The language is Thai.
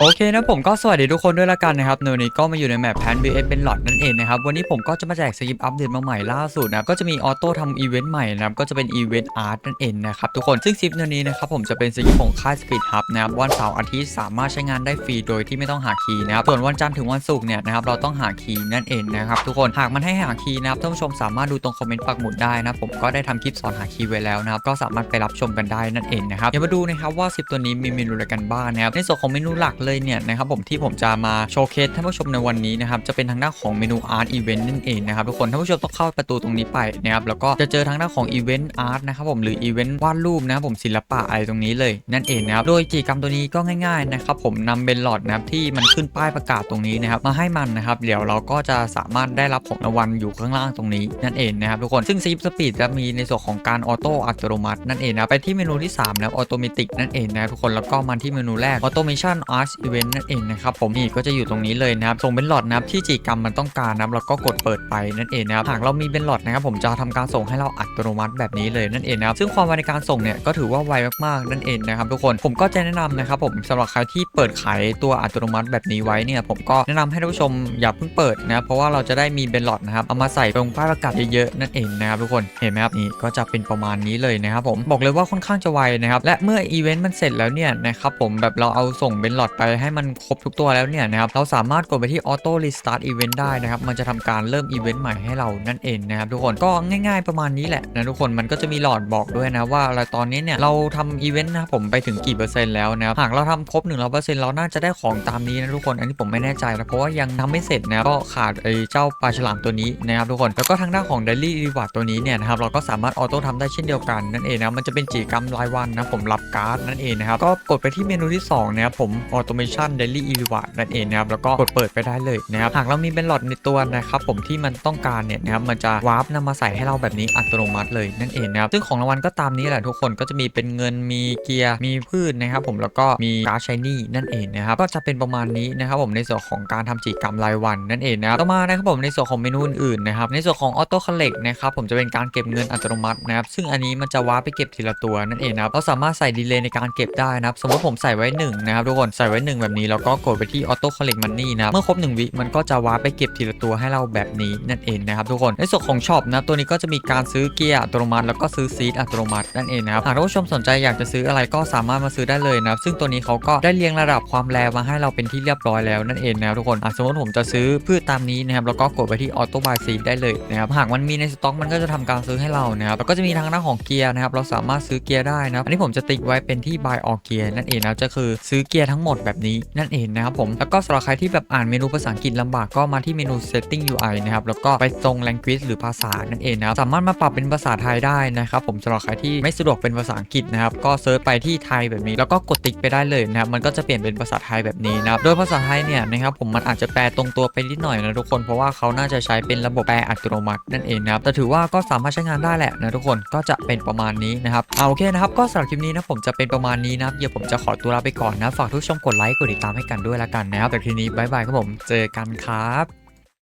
โอเคนะผมก็สวัสดีทุกคนด้วยละกันนะครับในวันนี้ก็มาอยู่ในแมปแพน vs เอเป็นหลอดนั่นเองนะครับวันนี้ผมก็จะมาแจกสกิปอัปเดตมาใหม่ล่าสุดนะครับก็จะมีออโต้ทำอีเวนต์ใหม่นะครับก็จะเป็นอีเวนต์อาร์ตนั่นเองนะครับทุกคนซึ่งคลิปในนี้นะครับผมจะเป็นสกิปของค่ายสปีดฮับนะครับวันเสาร์อาทิตย์สามารถใช้งานได้ฟรีโดยที่ไม่ต้องหาคีย์นะครับส่วนวันจันทร์ถึงวันศุกร์เนี่ยนะครับเราต้องหาคีย์นั่นเองนะครับทุกคนหากมันให้หาคีย์นะครับท่านผู้ชมสามารถดูตรงคอมเมนต์ปักหมุดได้นะผมก็ได้ทำคลิปสอนหาคีย์ไว้แล้วนะครับก็สามารถไปรับชมกันได้นั่นเองนะครับเดี๋ยวมาดูนะครับว่า10ตัวนี้มีเมนูอะไรกันบ้างนะครับในส่วนของเมนูหลักเลยเนี่ยนะครับผมที่ผมจะมาโชว์เคสท่านผู้ชมในวันนี้นะครับจะเป็นทางด้านของเมนูอาร์ตอีเวนต์นั่นเองนะครับทุกคนท่านผู้ชมต้องเข้าประตูตรงนี้ไปนะครับแล้วก็จะเจอทางด้านของอีเวนต์อาร์ตนะครับผมหรืออีเวนต์วาดรูปนะครับผมศิลปะอะไรตรงนี้เลยนั่นเองนะครับโดยกิจกรรมตัวนี้ก็ง่ายๆนะครับผมนำเบนหลอดนะครับที่มันขึ้นป้ายประกาศตรงนี้นะครับมาให้มันนะครับเดี๋ยวเราก็จะสามารถได้รับของรางวัลอยู่ข้างล่างตรงนี้นั่นเองนะครับทุกคนซึ่งซีฟสปีดจะมีในส่วนของการออโต้อัตโนมัตินั่นเองนะไปที่เมนูที่3นะครับออโตเมติกนั่นเองนะทุกคนแล้วก็มาที่เมนูแรกออโตเมชันอาร์ตอีเวนต์นั่นเองนะครับผมนี่ก็จะอยู่ตรงนี้เลยนะครับส่งเป็นหลอดนะครับที่กิจกรรมมันต้องการนะครับแล้วก็กดเปิดไปนั่นเองนะครับหากเรามีเป็นหลอดนะครับผมจะทำการส่งให้เราอัตโนมัติแบบนี้เลยนั่นเองนะครับซึ่งความไวในการส่งเนี่ยก็ถือว่าไวมากๆนั่นเองนะครับทุกคนผมก็จะแนะนำนะครับผมสำหรับใครที่เปิดขายตัวอัตโนมัติแบบนี้ไว้เนี่ยผมก็แนะนำให้ท่านผู้ชมอย่าเพิ่งเปิดนะครับเพราะว่าเราจะได้มีเป็นหลอดนะครับเอามาใส่ตรงป้ายประกาศเยอะๆนั่นเองนะครับทุกคนเห็นไหมครับนี่ก็จะเป็นประมาณนี้เลยนะครับผมบอกเลยว่าค่อนข้างจะไวนะครับและเมื่ออีเวนต์มันเสร็จแล้วเนี่ยนะครับผมแบบเราเอาส่งเป็นหลอดไปให้มันครบทุกตัวแล้วเนี่ยนะครับเราสามารถกดไปที่ออโต้รีสตาร์ทอีเวนต์ได้นะครับมันจะทำการเริ่มอีเวนต์ใหม่ให้เรานั่นเองนะครับทุกคนก็ง่าย ๆประมาณนี้แหละนะทุกคนมันก็จะมีหลอดบอกด้วยนะว่าเราตอนนี้เนี่ยเราทำอีเวนต์นะผมไปถึงกี่เปอร์เซ็นต์แล้วนะครับหากเราทำครบ1 0 0เปอร์เซ็นต์เราน่าจะได้ของตามนี้นะทุกคนอันนี้ผมไม่แน่ใจนะเพราะว่ายังทำไม่เสร็จนะก็ขาดไอ้เจ้าปลาฉลามตัวนี้นะครับทุกคนแล้วก็ทางด้านของ Daily Reward ตัวนี้เนี่ยนะครับเราก็สามารถออโต้ทำได้เช่นเดียวกันนั่นเองนะมันจะเป็นกิจกรรมรายวันนะผมรับการ์ดนั่นเองนะครับก็กดไปที่เมนูที่2นะครับผม Automation Daily Reward นั่นเองนะครับแล้วก็กดเปิดไปได้เลยนะครับหากเรามีเป็นหลอดในตัวนะครับผมที่มันต้องการเนี่ยนะครับมันจะวาร์ปนำมาใส่ให้เราแบบนี้อัตโนมัติเลยนั่นเองนะครับซึ่งของรางวัลก็ตามนี้แหละทุกคนก็จะมีเป็นเงินมีเกียร์มีพืชนะครับผมแล้วก็มีการ์ดชายนี่นั่นเองนะครับก็จะเป็นประมาณนี้นะครับผมในส่วนของการทำกิจกรรมรายวันนั่นเองนะครับต่อมานะครับผมในส่วนของเมนูอื่นๆนะครับในส่วนของออโต้ค l เลกนะครับผมจะเป็นการเก็บเงินอัตโนมัตินะครับซึ่งอันนี้มันจะวาร์ปไปเก็บทีละตัวนั่นเองนะครับเราสามารถใส่ดีเลย์ในการเก็บได้นะครับสมมติผมใส่ไว้1นะครับทุกคนใส่ไว้1แบบนี้แล้วก็กดไปที่ออโต้ค l เลกมันนี่นะครับเมื่อครบ 1 วิมันก็จะวาร์ปไปเก็บทีละตัวให้เราแบบนี้นั่นเองนะครับทุกคนในส่วนของช็อปนะตัวนี้ก็จะมีการซื้อเกียร์อัตโนมัติแล้วก็ซื้อซีดอัตโนมัตินั่นเองนะครับหากท่านผู้ชมสนใจอยากจะซื้ออะไรก็สามารถมาซื้อได้เลยนะครับซึ่งตัวนี้เขาก็ได้เรียงระดับความแรงมาให้เราเป็นที่เรียบร้อยแล้วนั่นเองนะครับทุกคนสมมติผมจะซื้อพืชตามนี้นะครับแล้วก็กดไปที่ออโต้บายซีดได้เลยนะครับหากมันมีในสต็อกมันก็จะทำการซื้อให้เรานะครับแล้วก็จะมีทางด้านของเกียร์นะครับเราสามารถซื้อเกียร์ได้นะครับอันนี้ผมจะติ๊กไว้เป็นที่ buy all gear นั่นเองนะจะคือซื้อเกียร์ทั้งหมดแบบนี้นั่นเองนะครับผมแล้วก็สำหรับใครที่แบบอ่านเมนูภาษาอังกฤษลำบากก็มาที่เมนู setting UI นะครับแล้วก็ไปตรง language หรือภาษานั่นเองนะครับสามารถมาปรับเป็นภาษาไทยได้นะครับผมสำหรับใครที่ไม่สะดวกเป็นภาษาอังกฤษนะครับก็เซิร์ชไปที่ไทยแบบนี้ แล้วก็กดติ๊กไปได้เลยนะครับมันก็จะเปลี่ยนเป็นภาษาไทยแบบนี้นะครับโดยภาษาไทยเนี่ยนะครับผมมันอาจจะแปลตรงตัวไปนิดหน่อยนะทุกคนเพราะว่าเขาน่าจะใช้เป็นระบบแปลอัตโนมัตินั่นเองนะครับแต่ถือว่าก็สามารถใช้งานได้แหละนะทุกคนก็จะเป็นประมาณนี้นะครับเอาโอเคนะครับก็สำหรับคลิปนี้นะผมจะเป็นประมาณนี้นะเดี๋ยวผมจะขอตัวลาไปก่อนนะฝากทุกชมกดไลค์กดติดตามให้กันด้วยละกันนะครับแต่ทีนี้บายบายครับผมเจอกันครับ